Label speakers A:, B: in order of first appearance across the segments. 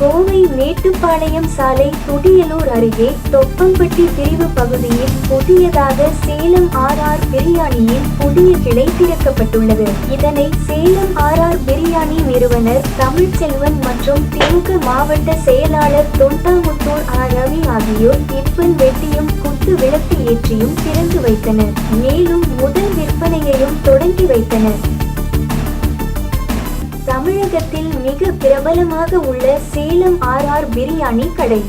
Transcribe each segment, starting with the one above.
A: கோவை மேட்டுப்பாளையம் சாலை துடியலூர் அருகே தொப்பம்பட்டி பிரிவு பகுதியில் புதியதாக சேலம் ஆர்ஆர் பிரியாணியின் புதிய கிளை திறக்கப்பட்டுள்ளது. இதனை சேலம் ஆர்ஆர் பிரியாணி நிறுவனர் தமிழ்ச்செல்வன் மற்றும் திமுக மாவட்ட செயலாளர் தொண்டாமுத்தூர் ஆர் ரவி ஆகியோர் இப்பன் வெட்டியும் குத்து விளக்கு ஏற்றியும் திறந்து வைத்தனர். மேலும் முதல் விற்பனையையும் தொடங்கி வைத்தனர். தமிழகத்தில் மிக பிரபலமாக உள்ள சேலம் ஆர்ஆர் பிரியாணி கடை.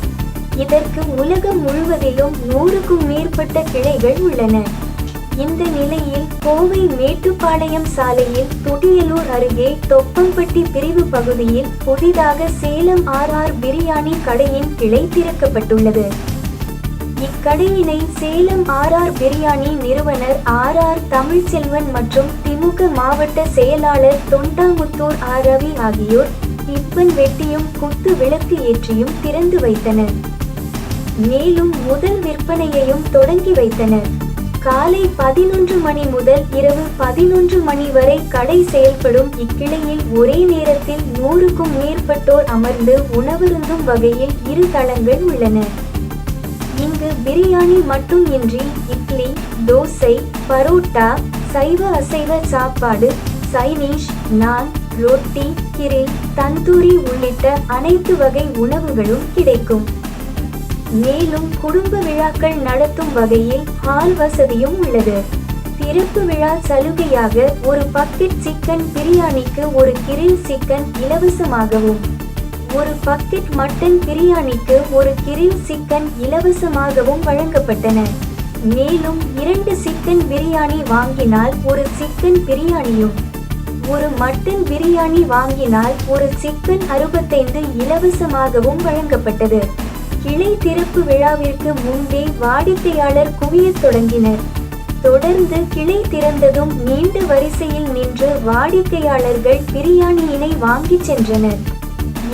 A: இதற்கு உலகம் முழுவதிலும் நூறுக்கும் மேற்பட்ட கிளைகள் உள்ளன. இந்த நிலையில் கோவை மேட்டுப்பாளையம் சாலையில் துடியலூர் அருகே தொப்பம்பட்டி பிரிவு பகுதியில் புதிதாக சேலம் ஆர்ஆர் பிரியாணி கடையின் கிளை திறக்கப்பட்டுள்ளது. இக்கடையினை சேலம் ஆர்ஆர் பிரியாணி நிறுவனர் ஆர்ஆர் தமிழ்ச்செல்வன் மற்றும் திமுக மாவட்ட செயலாளர் தொண்டாமுத்தூர் ஆர் ரவி ஆகியோர் இப்பன் வெட்டியும் குத்து விளக்கு ஏற்றியும் திறந்து வைத்தனர். மேலும் முதல் விற்பனையையும் தொடங்கி வைத்தனர். காலை பதினொன்று மணி முதல் இரவு பதினொன்று மணி வரை கடை செயல்படும் இக்கிளையில் ஒரே நேரத்தில் நூறுக்கும் மேற்பட்டோர் அமர்ந்து உணவருந்தும் வகையில் இரு தளங்கள் உள்ளன. இங்கு பிரியாணி மட்டும் இன்றி இட்லி தோசை பரோட்டா சைவ அசைவ சாப்பாடு சைனீஷ் நான் ரொட்டி கிரில் தந்தூரி உள்ளிட்ட அனைத்து வகை உணவுகளும் கிடைக்கும். மேலும் குடும்ப விழாக்கள் நடத்தும் வகையில் ஹால் வசதியும் உள்ளது. திறப்பு விழா சலுகையாக ஒரு பக்கெட் சிக்கன் பிரியாணிக்கு ஒரு கிரில் சிக்கன் இலவசமாகவும் ஒரு பக்கெட் மட்டன் பிரியாணிக்கு ஒரு கிரில் சிக்கன் இலவசமாகவும் வழங்கப்பட்டன. மேலும் இரண்டு சிக்கன் பிரியாணி வாங்கினால் ஒரு சிக்கன் பிரியாணியும் ஒரு மட்டன் பிரியாணி வாங்கினால் ஒரு சிக்கன் அறுபத்தைந்து இலவசமாகவும் வழங்கப்பட்டது. கிளை திறப்பு விழாவிற்கு முன்பே வாடிக்கையாளர் குவியத் தொடங்கினர். தொடர்ந்து கிளை திறந்ததும் நீண்ட வரிசையில் நின்று வாடிக்கையாளர்கள் பிரியாணியினை வாங்கிச் சென்றனர்.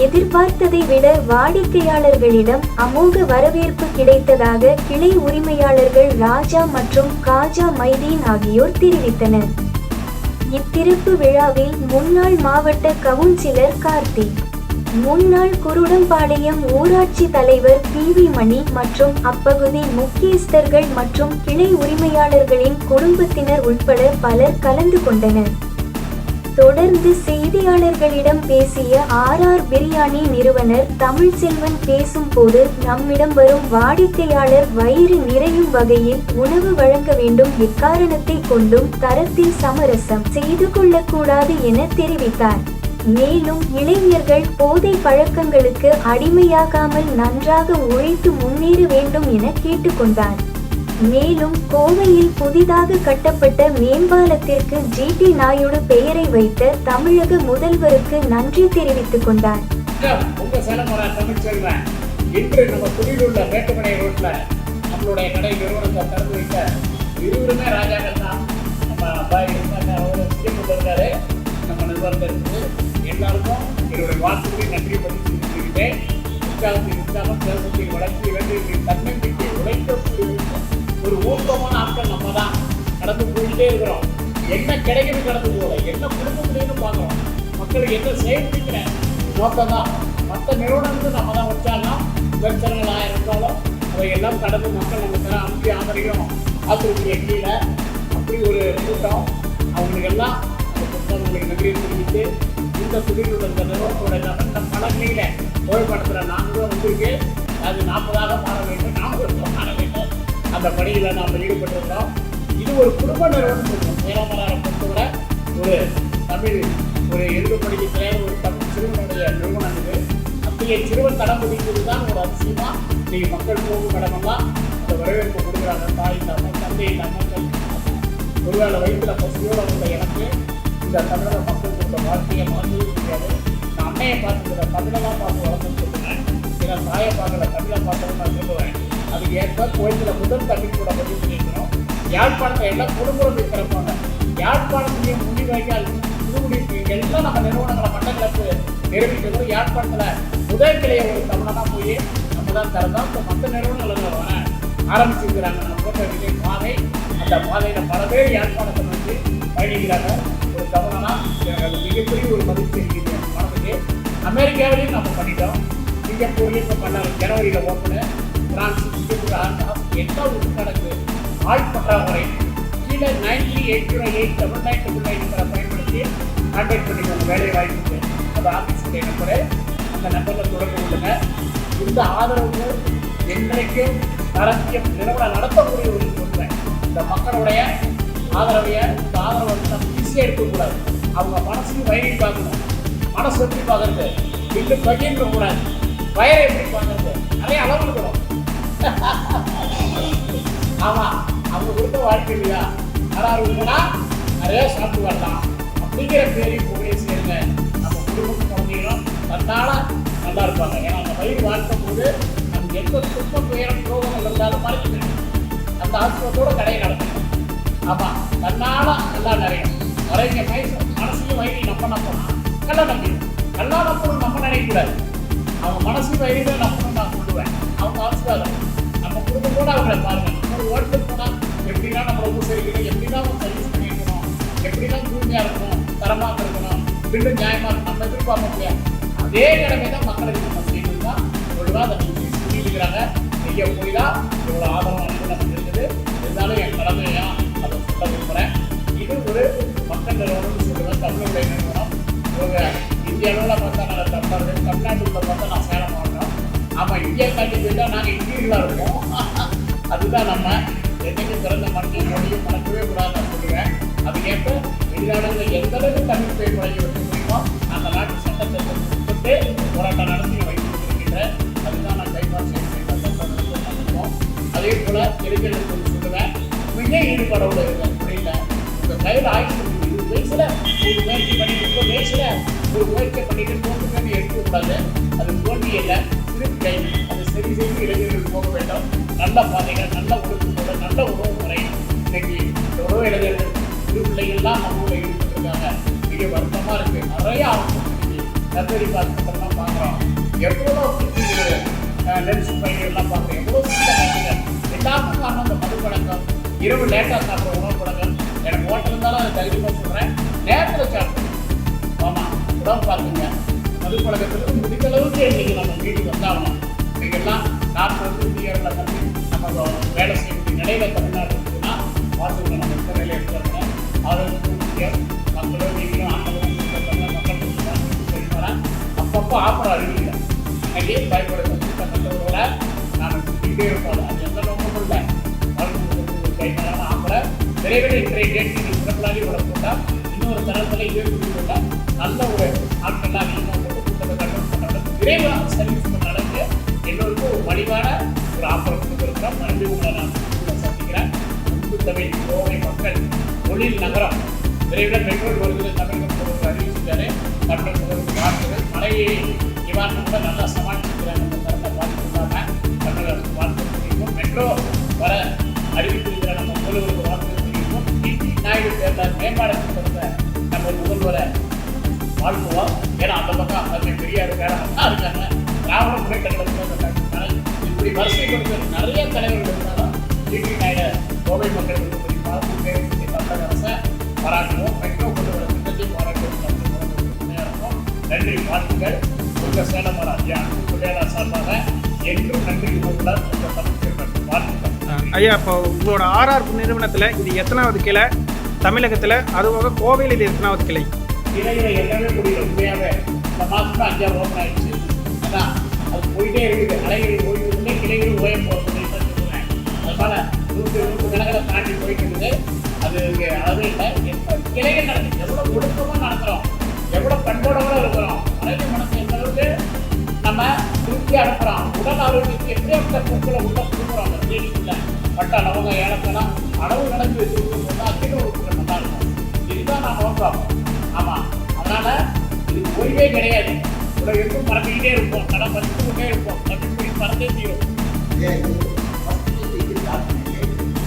A: எதிர்பார்த்ததை விட வாடிக்கையாளர்களிடம் அமோக வரவேற்பு கிடைத்ததாக கிளை உரிமையாளர்கள் ராஜா மற்றும் காஜா மைதீன் ஆகியோர் தெரிவித்தனர். இத்திறப்பு விழாவில் முன்னாள் மாவட்ட கவுன்சிலர் கார்த்திக் முன்னாள் குருடம்பாளையம் ஊராட்சி தலைவர் பி வி மணி மற்றும் அப்பகுதி முக்கியஸ்தர்கள் மற்றும் கிளை உரிமையாளர்களின் குடும்பத்தினர் உட்பட பலர் கலந்து கொண்டனர். தொடர்ந்து செய்தியாளர்களிடம் பேசிய ஆர் ஆர் பிரியாணி நிறுவனர் தமிழ்செல்வன் பேசும்போது நம்மிடம் வரும் வாடிக்கையாளர் வயிறு நிறையும் வகையில் உணவு வழங்க வேண்டும் எக்காரணத்தை கொண்டும் தரத்தில் சமரசம் செய்து கொள்ளக்கூடாது என தெரிவித்தார். மேலும் இளைஞர்கள் போதை பழக்கங்களுக்கு அடிமையாகாமல் நன்றாக உழைத்து முன்னேற வேண்டும் என கேட்டுக்கொண்டார். மேலும் கோவையில் புதிதாக கட்டப்பட்ட மேம்பாலத்திற்கு ஜிடி நாயுடு பெயரை வைத்த தமிழக முதல்வருக்கு நன்றி தெரிவித்துக் கொண்டார்.
B: இன்று நம்ம புதியுள்ள மேட்டுமனை ரோட்ல நம்மளுடைய கடை நிறுவனத்தை திறந்து வைத்த இருவருமே ராஜாக்கள் தான் கடந்து இருக்கிறோம். என்ன கிடைக்குது கடந்து போகல என்ன குடும்பத்துலேருந்து பார்க்குறோம்? மக்களுக்கு என்ன செயல்படுகிற நோக்கம் தான் மற்ற நிறுவனங்கள் நம்ம தான் வச்சாலும் பிரச்சனைகளாக இருந்தாலும் அதையெல்லாம் எல்லாம் கடந்து மக்கள் நம்ம தர அனுப்பி ஆதரிக்கிறோம். ஆசிரியர் கீழே அப்படி ஒரு கூட்டம். அவங்களுக்கு எல்லாம் அந்த புத்தகங்களுக்கு நன்றியை தெரிவித்து இந்த துறையில் இந்த நிறுவனத்தோட நலன் நம் பலகையில நாங்களும் வந்திருக்கு. அது நாற்பதாக மாற வேண்டும் நாற்பது மாற வேண்டும். அந்த பணியில் நாம் ஈடுபட்டிருந்தோம் ஒரு குடும்ப நிறுவனம் சொல்லுவோம் சேலமராரை பொறுத்தவரை ஒரு தமிழ் ஒரு எழுத படிக்கிற ஒரு தமிழ் சிறுவனுடைய நிறுவனம் இது அப்படியே சிறுவன் தடம் பிடிக்கிறது தான் ஒரு அதிசயமா இன்னைக்கு மக்கள் போகும் இடமெல்லாம் அந்த வரவேற்பு கொடுக்குறாங்க. தாய் இல்லாமல் தந்தை இல்லாமல் ஒருவேளை வயிற்றுல பசியோட உள்ள எனக்கு இந்த தமிழக மக்கள் கொடுத்த வாழ்க்கையை மாற்றவே முடியாது நான் அன்னையை பார்த்துக்கிற தமிழெல்லாம் பார்த்து வளர்ந்து சொல்லுவேன். சில தாயை பார்க்கல தமிழை பார்த்தவங்க நான் சொல்லுவேன் அதுக்கு ஏற்ப கோயிலில் முதல் தமிழ் கூட பதிவு பண்ணியிருக்கிறோம். யாழ்ப்பாணத்தை எல்லாம் குடும்பம் திறப்பாங்க. யாழ்ப்பாணத்துடைய முள்ளிவாய்க்கால் புதுக்குடி எல்லாம் நம்ம நிறுவனங்களை மட்டக்களப்பு நிரூபிக்கிறது யாழ்ப்பாணத்தில் முதல் கிளையை ஒரு தமிழனாக போய் நம்ம தான் திறந்தோம் இப்போ மற்ற நிறுவனங்கள் வர ஆரம்பிச்சிருக்கிறாங்க. நம்ம போட்ட விஜய் பாதை அந்த பாதையில் பல பேர் யாழ்ப்பாணத்தை வந்து பயணிக்கிறாங்க. ஒரு தமிழனா மிகப்பெரிய ஒரு மதிப்பு இருக்குது மனதுக்கு அமெரிக்காவிலையும் நம்ம பண்ணிட்டோம். சிங்கப்பூர்லேயும் இப்போ பண்ண ஜனவரியில் ஓப்பனு. பிரான்ஸ் சிங்கப்பூர் ஆண்டாம் எல்லாம் ஒரு நடக்குது ஆள் பற்றாக்குறை. கீழே nine three eight zero eight double nine double nine பயன்படுத்தி கான்டாக்ட் பண்ணிக்கோங்க. வேலை வாய்ப்புக்கு. அந்த ஆஃபீஸுடைய நம்பரு அந்த நம்பரில் தொடர்பு கொள்ளுங்க. இந்த ஆதரவு என்றைக்கும் அரசியல் நிறுவனம் நடத்தக்கூடிய ஒரு சொல்றேன் இந்த மக்களுடைய ஆதரவைய இந்த ஆதரவை வந்து நம்ம ஈஸியாக எடுக்கக்கூடாது அவங்க மனசையும் வயிறையும் பார்க்கணும். மனசு எப்படி பார்க்கறது? இன்னும் பகிர்ந்து கூடாது. வயரை எப்படி பார்க்கறது? நிறைய அளவு இருக்கணும் ஆமாம் அவங்க கொடுத்த வாழ்க்கை இல்லையா? நல்லா இருக்குன்னா நிறைய சாப்பிட்டு வரலாம். அப்படிங்கிற பேரையும் புகையை சேருங்க நம்ம குடும்பம் குழந்தைகளும் தன்னால நல்லா இருப்பாங்க. ஏன்னா அந்த பயிர் வாழ்க்கும் போது நமக்கு எந்த துன்ப துயரம் துரோகங்கள் இருந்தாலும் மறைச்சிக்கணும் அந்த ஆத்மத்தோட கடையை நடத்தணும். ஆமா தன்னால நல்லா நிறைய நிறைய வயசு மனசையும் வயிறு நம்ம நம்பணும். நல்லா நம்பிடும் நல்லா நம்பணும் நம்ம நினைக்கக்கூடாது. அவங்க மனசு வயிறு நம்ம அதே நிலைமை தான் மக்களுக்கு நம்ம செய்யணும் தான் ஒழுங்கா அதை நீங்க செய்ய போய் தான் இவ்வளோ ஆதரவு வந்து நமக்கு இருக்குது. இருந்தாலும் என் கடமையா? அதை சொல்ல விரும்புகிறேன் இது ஒரு மக்கள் நிறுவனம்னு சொல்லுவேன் தமிழுடைய நிறுவனம் இவங்க இந்திய அளவில் பார்த்தா நான் தமிழ்நாடு தமிழ்நாட்டுக்குள்ள பார்த்தா நான் சேலம் மாவட்டம் ஆமாம் இந்தியா தாண்டி போயிட்டா நாங்கள் இந்தியர்களாக இருக்கோம் அதுதான் நம்ம என்னைக்கு பிறந்த மக்கள் மொழியும் மறக்கவே கூடாது சொல்லுவேன். அதுக்கேற்ப வெளிநாடுகளில் எந்த அளவுக்கு தமிழ் பேர் பழகி வைக்க முடியுமோ அந்த நாட்டு சட்டத்தை உட்பட்டு போராட்டம் நடத்தி வைத்திருக்கின்ற அதுதான் நான் கைப்பாடு செய்திருக்கோம் அதே போல இளைஞர்களுக்கு சொல்லுவேன் மிக ஈடுபாடோடு இருக்க புரியல உங்கள் கையில் ஆயுஷ் இருபது வயசுல ஒரு முயற்சி பண்ணிட்டு முப்பது வயசுல ஒரு முயற்சி பண்ணிட்டு தோல்வி எடுக்கக்கூடாது அது தோல்வி இல்லை திருப்பி அது சரி செய்து இளைஞர்கள் போக வேண்டும் நல்ல பாதைகள் நல்ல ஒழுக்கத்தோட நல்ல உறவு முறை இன்னைக்கு இந்த உறவு இளைஞர்கள் திருப்பிள்ளைகள்லாம் நம்மளோட நம்ம ஈடுபட்டிருக்காங்க மிக வருத்தமாக இருக்கு நிறைய ஆரம்பிச்சு நர்சரி பார்த்துலாம் பார்க்குறோம். எவ்வளோ லென்ஸ் பயிர்கள்லாம் பார்க்குறோம். எவ்வளோ சின்ன எல்லாருக்கும் காரணம் அந்த மது பழக்கம். இரவு லேட்டாக சாப்பிட்ற உணவு பழக்கம். எனக்கு ஹோட்டல் இருந்தாலும் அதை தைரியமாக சொல்கிறேன் நேரத்தில் சாப்பிடுறேன் ஆமாம் உடம்பு பார்த்துங்க. மது பழக்கத்துக்கு முடிந்த அளவுக்கு இன்னைக்கு நம்ம வீட்டுக்கு வந்தாகணும். இன்றைக்கெல்லாம் நாற்பது இந்தியாவில் தம்பி நம்ம வேலை செய்யக்கூடிய நிலையில தமிழ்நாடு இருக்குதுன்னா பார்த்துக்கணும் நம்ம இந்த நிலையை எடுத்துருங்க ஆரோக்கியம் ரொம்ப ஆஃபர் அறிவிக்கல அங்கே பயப்படுது கட்டத்தோட நான் சுற்றிக்கிட்டே இருப்போம். அது எந்த நோக்கமும் இல்லை. கைமாறான ஆஃபரை விரைவில் இன்றைய டேட்டில் சிறப்பாக விட போட்டால் இன்னொரு தரத்தில் ஏற்படுத்தி கொண்டால் நல்ல ஒரு ஆட்கள்லாம் அதிகமாக போட்டு கூட்டத்தை கட்டணம் பண்ணாலும் விரைவாக சர்வீஸ் பண்ண அளவுக்கு எல்லோருக்கும் ஒரு வலிவான ஒரு ஆஃபர் கொடுத்துருக்கோம் நன்றி உங்களை நான் சந்திக்கிறேன். உப்பு தமிழ் கோவை மக்கள் தொழில் நகரம். விரைவில் பெட்ரோல் வருகிறது தமிழகம் ஒரு அறிவிச்சிருக்காரு தமிழக முதல்வர் வாழ்த்துகள் மழையை இவர் கூட நல்லா சமாளிச்சிருக்கிறாங்க அந்த தரத்தை பார்த்துருக்காங்க தமிழக வாழ்த்து தெரிவிக்கும் மெட்ரோ வர அறிவித்திருக்கிற நம்ம முதல்வருக்கு வாழ்த்து தெரிவிக்கும் நாயுடு சேர்ந்த மேம்பாடு திட்டத்தை நம்ம முதல்வரை வாழ்த்துவோம். ஏன்னா அந்த பக்கம் அது பெரியார் வேறலாம் இருக்காங்க திராவிட முன்னேற்ற கழகத்தில் இப்படி வரிசைப்படுத்த நிறைய தலைவர்கள் இருந்தாலும் டிடி நாயுடு கோவை மக்களுக்கு நன்றி வாழ்த்துக்கள் உங்கள் சேலம் ஐயா சார்பாக என்றும் நன்றி உங்களுடன் உங்கள் தமிழ் வாழ்த்துக்கள்
C: ஐயா இப்போ உங்களோட ஆர்ஆர் நிறுவனத்தில் இது எத்தனாவது கிளை? தமிழகத்தில் அதுபோக கோவையில் இது எத்தனாவது கிளை?
B: இலையில எல்லாமே முடியல உண்மையாவே இந்த மாதம் தான் அஞ்சாவது ஓப்பன் ஆயிடுச்சு. அதான் அது போயிட்டே இருக்குது. அலைகள் ஓய்வு இல்லை கிளைகள் ஓய போகிறது சொல்லுவேன். அதனால நூற்று நூற்று கணக்கில் தாண்டி போயிட்டு இருக்குது. அது அளவு இல்லை. கிளைகள் நடக்குது? எவ்வளோ ஒடுக்கமாக நடக்கிறோம்? எவ்வளோ பண்போட இருக்கிறோம்? மனித மனசு எந்த அளவுக்கு நம்ம திருப்தி அனுப்புகிறோம் உடல் ஆரோக்கியத்துக்கு எப்படி அந்த பூக்களை உள்ள கொடுக்குறோம் அந்த தேடிக்குள்ள பட்ட அளவுங்க ஏலத்தெல்லாம் அளவு நடந்து வச்சுருக்கும். போது உறுப்புகள் நல்லா இருக்கும் இதுதான் நான் நோக்கம் ஆமாம் அதனால இது ஓய்வே கிடையாது. உலகெங்கும் மறந்துக்கிட்டே இருப்போம். மதித்து கொண்டே இருப்போம். கட்டுப்படி மறந்தே தீரும்.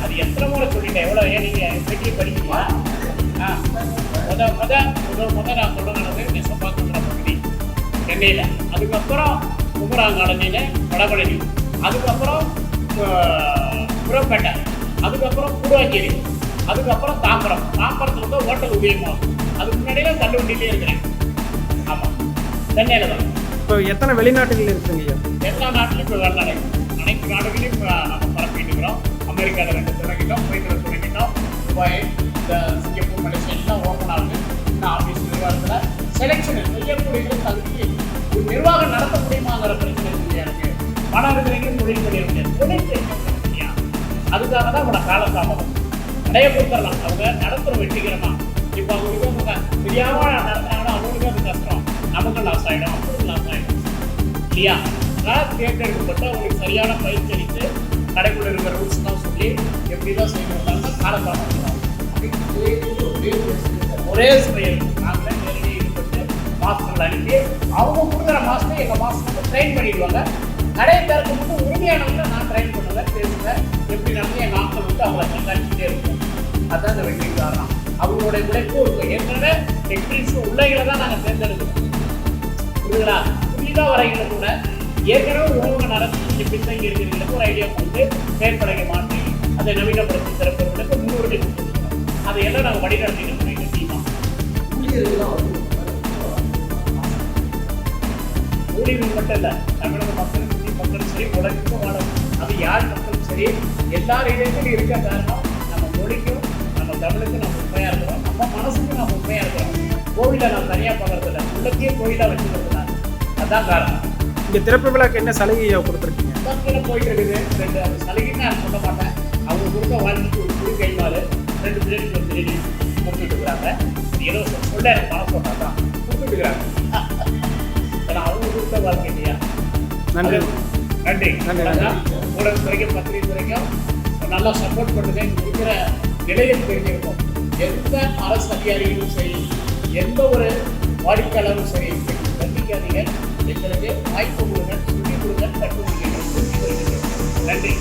B: அது எத்தனை முறை சொல்லிட்டேன்? எவ்வளோ ஏன் நீங்கள் பேட்டியை படிக்கிறீங்களா ஆ. முத முத முத முத நான் தொடங்கினது நெசப்பாக்குங்கிற பகுதி. சென்னையில். அதுக்கப்புறம் குமராங்காலனியில் வடபழனி. அதுக்கப்புறம் புறப்பேட்டை. அதுக்கப்புறம் குருவாஞ்சேரி அதுக்கப்புறம் தாம்பரம். தாம்பரத்தில் வந்து ஓட்டல் உதயமாகும் அதுக்கு முன்னாடியே தள்ளுவண்டியிலே இருக்கிறேன். ஆமாம் சென்னையில் தான்.
C: இப்போ எத்தனை வெளிநாட்டுகள் இருக்குங்க
B: எல்லா நாட்டிலும் இப்போ நடக்கும் அனைத்து நாடுகளையும் இப்ப நம்ம பரப்பிட்டு இருக்கிறோம். அமெரிக்காவில் ரெண்டு தொடங்கிட்டோம் குவைத்தில் தொடங்கிட்டோம் துபாய் இந்த சிங்கப்பூர் மலேசியா எல்லாம் சொன்னாலுமே இந்த இன்னும் ஆஃபீஸ் நிர்வாகத்தில் செலெக்ஷன் செய்யக்கூடிய தகுதி ஒரு நிர்வாகம் நடத்த முடியுமாங்கிற பிரச்சனை இருக்கு? பணம் இருக்கிறீங்க தொழில் பண்ணிட முடியாது தொழில் செய்ய முடியாது அதுக்காக தான் உங்களோட காலதாமதம் நிறைய கொடுத்துடலாம். அவங்க நடத்துகிற வெற்றிகரமா. இப்போ அவங்களுக்கு அவங்க தெரியாம நடத்துனாங்கன்னா அவங்களுக்கு அது கஷ்டம். நமக்கு லாஸ் ஆகிடும் அவங்களுக்கு லாஸ் ஆகிடும் இல்லையா? நான் தேர்ந்தெடுக்கப்பட்டு அவங்களுக்கு சரியான பயிற்சி அளித்து கடைக்குள்ள இருக்கிற ரூல்ஸ் தான் சொல்லி எப்படி தான் செய்யணும் காலதாமதம். பிரேயர்ஸ் சுமையில் நாங்களே நேரடியாக ஈடுபட்டு மாஸ்டர்கள் அனுப்பி அவங்க கொடுக்குற மாஸ்டர் எங்கள் மாஸ்டர் ட்ரெயின் பண்ணிடுவாங்க. நிறைய பேருக்கு மட்டும் உரிமையானவங்க நான் ட்ரெயின் பண்ணுவேன் பேசுவேன். எப்படி நடந்து எங்கள் ஆட்கள் வந்து அவங்கள கண்காணிச்சுட்டே இருக்கும் அதுதான் இந்த வெற்றி காரணம். அவங்களுடைய உழைப்பும் இருக்கும் ஏற்கனவே எக்ஸ்பீரியன்ஸ் உள்ளங்களை தான் நாங்கள் தேர்ந்தெடுக்கிறோம். புரியுதுங்களா? புதிதாக வரைகளை கூட? ஏற்கனவே உணவு நடத்தி கொஞ்சம் பின்தங்கி இருக்கிறவங்களுக்கு ஒரு ஐடியா கொடுத்து மேற்படையை மாற்றி அதை நவீனப்படுத்தி சிறப்பு முன்னுரிமை கொடுத்துருக்கோம் அதை எல்லாம் நாங்கள் வழிநடத்திட்டு ஊழியர்கள் மட்டும் இல்லை தமிழக மக்களும் இந்திய மக்களும் சரி உலகத்துக்கும் வாழும் அது யார் மக்களும் சரி எல்லார் இடத்திலும் இருக்க காரணம் நம்ம மொழிக்கும் நம்ம தமிழுக்கும் நம்ம உண்மையாக இருக்கிறோம் நம்ம மனசுக்கும் நம்ம உண்மையாக இருக்கிறோம். கோவிலை நான் தனியாக பார்க்கறதில்ல உள்ளத்தையும் கோயிலாக வச்சுக்கிறதுல அதான் காரணம்.
C: இங்கே திறப்பு விழாக்கு என்ன சலுகை ஐயா கொடுத்துருக்கீங்க?
B: பக்கத்தில் போயிட்டு இருக்குது ரெண்டு அந்த சலுகைன்னு நான் சொல்ல மாட்டேன். அவங்க கொடுத்த வாழ்க்கைக்கு ஒரு குழு கைமாறு ரெண்டு பிள்ளைகளுக்கு ஒரு பிரியாணி கொடுத்துட்டு இருக்கிறாங்க. ஏதோ சொல்ல எனக்கு மனசு சொன்னா தான் கொடுத்துட்டு இருக்கிறாங்க ஏன்னா அவங்க கொடுத்த வாழ்க்கை இல்லையா
C: நன்றி.
B: நன்றி அதான் ஊடகத்துறைக்கும் பத்திரிகை துறைக்கும் நல்லா சப்போர்ட் பண்ணுங்க. இருக்கிற நிலையை தெரிஞ்சிருக்கும் எந்த அரசு அதிகாரிகளும் சரி எந்த ஒரு வாடிக்கையாளரும் சரி கண்டிக்காதீங்க எங்களுக்கு வாய்ப்பு கொடுங்க சொல்லி கொடுங்க கற்றுக் கொடுங்க. நன்றி.